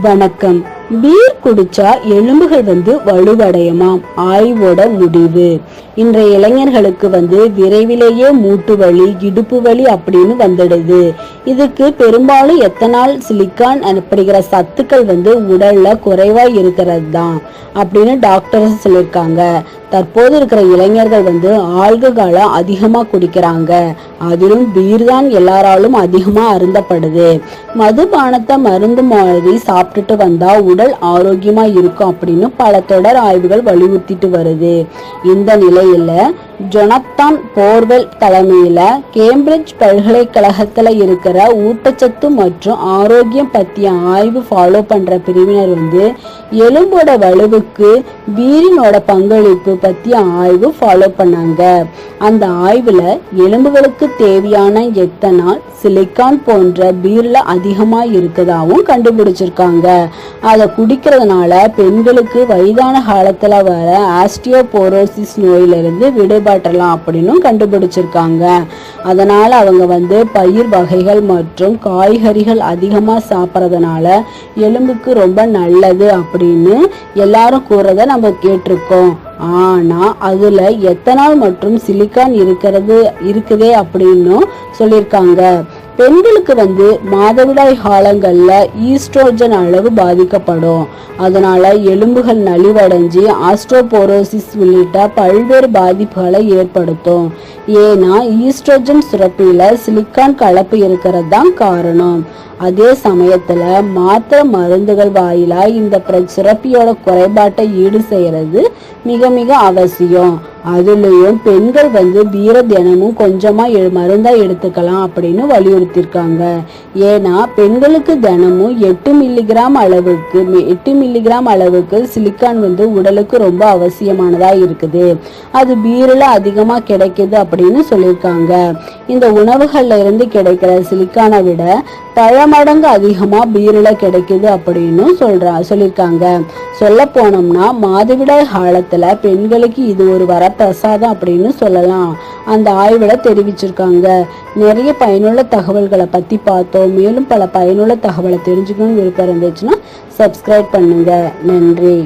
வணக்கம். பீர் குடிச்சா எலும்புகள் வந்து வலுவடையுமாம். ஆய்வோட முடிவு. இன்றைய இளைஞர்களுக்கு வந்து விரைவிலேயே மூட்டு வலி இடுப்பு வலி அப்படின்னு வந்துடுது. இதுக்கு பெரும்பாலும் எத்தனால் சிலிக்கான் அப்படிங்கிற சத்துக்கள் வந்து உடல்ல குறைவா இருக்கிறது தான் அப்படின்னு டாக்டர்ஸ் சொல்லியிருக்காங்க. தற்போது இருக்கிற இளைஞர்கள் வந்து ஆல்கஹாலை அதிகமாக குடிக்கிறாங்க. அதிலும் பீர் தான் எல்லாராலும் அதிகமாக அருந்தப்படுது. மதுபானத்தை மருந்து மாதிரி சாப்பிட்டுட்டு வந்தா உடல் ஆரோக்கியமா இருக்கும் அப்படின்னு பல தொடர் ஆய்வுகள் வலியுறுத்திட்டு வருது. இந்த நிலையில ஜொனத்தான் போர்வெல் தலைமையில கேம்பிரிட்ஜ் பல்கலைக்கழகத்துல இருக்கிற ஊட்டச்சத்து மற்றும் ஆரோக்கியம் பத்திய ஆய்வு ஃபாலோ பண்ற பிரிவினர் வந்து எலும்போட வலுவுக்கு பீரினோட பங்களிப்பு பத்திய ஆய்வு ஃபாலோ பண்ணாங்க. அந்த ஆய்வுல எலும்புகளுக்கு தேவையான எத்தனால் சிலிக்கான் போன்ற பீர்ல அதிகமா இருக்கதாவும் கண்டுபிடிச்சிருக்காங்க. அதை குடிக்கிறதுனால பெண்களுக்கு வயதான காலத்துல வர ஆஸ்டியோபோரோசிஸ் நோயிலிருந்து காப்பாற்றலாம் அப்படின்னும் கண்டுபிடிச்சிருக்காங்க. அதனால அவங்க வந்து பயிர் வகைகள் மற்றும் காய்கறிகள் அதிகமா சாப்பிட்றதுனால எலும்புக்கு ரொம்ப நல்லது அப்படின்னு எல்லாரும் கூறத நம்ம கேட்டிருக்கோம். ஆனா அதுல எத்தனால் மற்றும் சிலிக்கான் இருக்கிறது இருக்குதே அப்படின்னும் சொல்லியிருக்காங்க. பெண்களுக்கு வந்து மாதவிடாய் காலங்களில் ஈஸ்ட்ரோஜன் அளவு பாதிக்கப்படும். அதனால எலும்புகள் நலிவடைஞ்சு ஆஸ்ட்ரோபோரோசிஸ் உள்ளிட்ட பல்வேறு பாதிப்புகளை ஏற்படுத்தும். ஏன்னா ஈஸ்ட்ரோஜன் சுரப்பியில் சிலிக்கான் கலப்பு இருக்கிறது தான் காரணம். அதே சமயத்துல மாத்திரை மருந்துகள் வாயிலா இந்த பிர- சுரப்பியோட குறைபாட்டை ஈடு செய்யறது மிக மிக அவசியம். அதுலயும் பெண்கள் வந்து பீர தினமும் கொஞ்சமா எ- மருந்தா எடுத்துக்கலாம் அப்படின்னு வலியுறுத்தியிருக்காங்க. ஏன்னா பெண்களுக்கு தினமும் எட்டு மில்லிகிராம் அளவுக்கு எட்டு மில்லிகிராம் அளவுக்கு சிலிக்கான் வந்து உடலுக்கு ரொம்ப அவசியமானதா இருக்குது. அது பீரில் அதிகமா கிடைக்குது அப்படின்னு சொல்லியிருக்காங்க. இந்த உணவுகள்ல இருந்து கிடைக்கிற சிலிக்கானை விட பழம் மடங்கு அதிகமாக பீரில் கிடைக்குது அப்படின்னு சொல்கிறா சொல்லியிருக்காங்க. சொல்ல போனோம்னா மாதவிடாய் காலத்தில் பெண்களுக்கு இது ஒரு வரப்பிரசாதம் அப்படின்னு சொல்லலாம். அந்த ஆய்வில் தெரிவிச்சிருக்காங்க. நிறைய பயனுள்ள தகவல்களை பற்றி பார்த்தோம். மேலும் பல பயனுள்ள தகவலை தெரிஞ்சுக்கணும்னு விருப்பம் இருந்துச்சுன்னா சப்ஸ்கிரைப் பண்ணுங்கள் நன்றி.